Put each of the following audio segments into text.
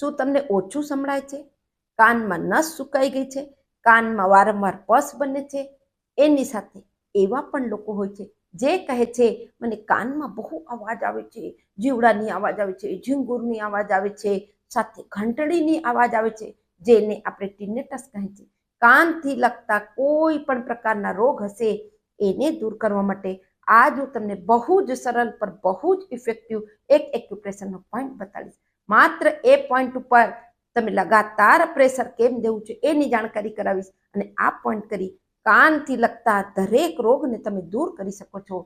શું તમને ઓછું સંભળાય છે? કાનમાં નસ સુકાઈ ગઈ છે, કાનમાં વારંવાર પસ બને છે. એની સાથે એવા પણ લોકો હોય છે જે કહે છે, મને કાનમાં બહુ અવાજ આવે છે, જીવડાની અવાજ આવે છે, ઝીંગુરની અવાજ આવે છે, સાથે ઘંટડીની અવાજ આવે છે, જેને આપણે ટિનેટસ કહે છે. કાનથી લગતા કોઈ પણ પ્રકારના રોગ હશે, એને દૂર કરવા માટે આજ હું તમને બહુ જ સરળ પર બહુ જ ઇફેક્ટિવ એક એક્યુપ્રેશરનો પોઈન્ટ બતાડીશ. માત્ર એ પોઈન્ટ ઉપર તમે લગાતાર પ્રેશર કેમ દેવું છે એની જાણકારી કરાવીશ અને આ પોઈન્ટ કરી કાનથી લગતા દરેક રોગને તમે દૂર કરી શકો છો.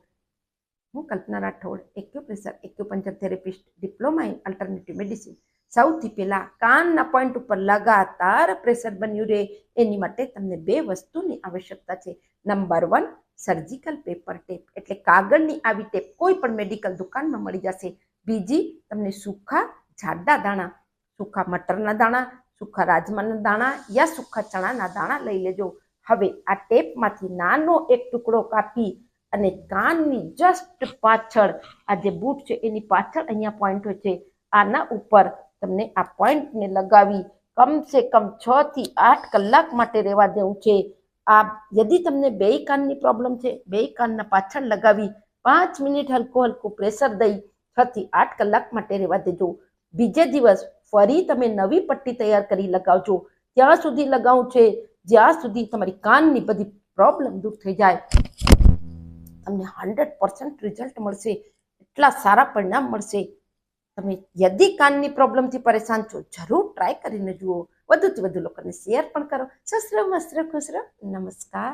હું Kalpana Rathod acupressure acupuncture therapist diploma in alternative medicine સૌથી પહેલાં કાનના પોઈન્ટ ઉપર લગાતાર પ્રેશર બન્યું રહે એની માટે તમને બે વસ્તુની આવશ્યકતા છે. Number one surgical paper tape એટલે કાગળની આવી ટેપ કોઈ પણ મેડિકલ દુકાનમાં મળી જશે. બીજી, તમને સૂખા જાડા દાણા, સૂખા મટરના દાણા સૂકા રાજમાના દાણા યા સૂકા ચણાના દાણા લઈ લેજો. હવે આ ટેપમાંથી નાનો એક ટુકડો કાપી અને કાનની જસ્ટ પાછળ, આ જે બૂટ છે એની પાછળ અહીંયા પોઈન્ટ હોય છે, આના ઉપર તમને આ પોઈન્ટને લગાવી કમસે કમ છ થી આઠ કલાક માટે રહેવા દેવું છે. આ યદિ તમને બે કાનની પ્રોબ્લેમ છે, બે કાનના પાછળ લગાવી પાંચ મિનિટ હલકું હલકું પ્રેશર દઈ છ થી આઠ કલાક માટે રહેવા દેજો. બીજે દિવસ ફરી તમે નવી પટ્ટી તૈયાર કરી લગાવજો. ત્યાં સુધી લગાવું છે. જ્યાં સુધી તમારી કાનની બધી પ્રોબ્લેમ દૂર થઈ જાય. તમને હંડ્રેડ પર્સન્ટ રિઝલ્ટ મળશે. એટલા સારા પરિણામ મળશે. તમે યદી કાનની પ્રોબ્લેમથી પરેશાન છો, જરૂર ટ્રાય કરીને જુઓ. વધુથી વધુ લોકોને શેર પણ કરો. સસરો, મસરો, ખુસરો, નમસ્કાર.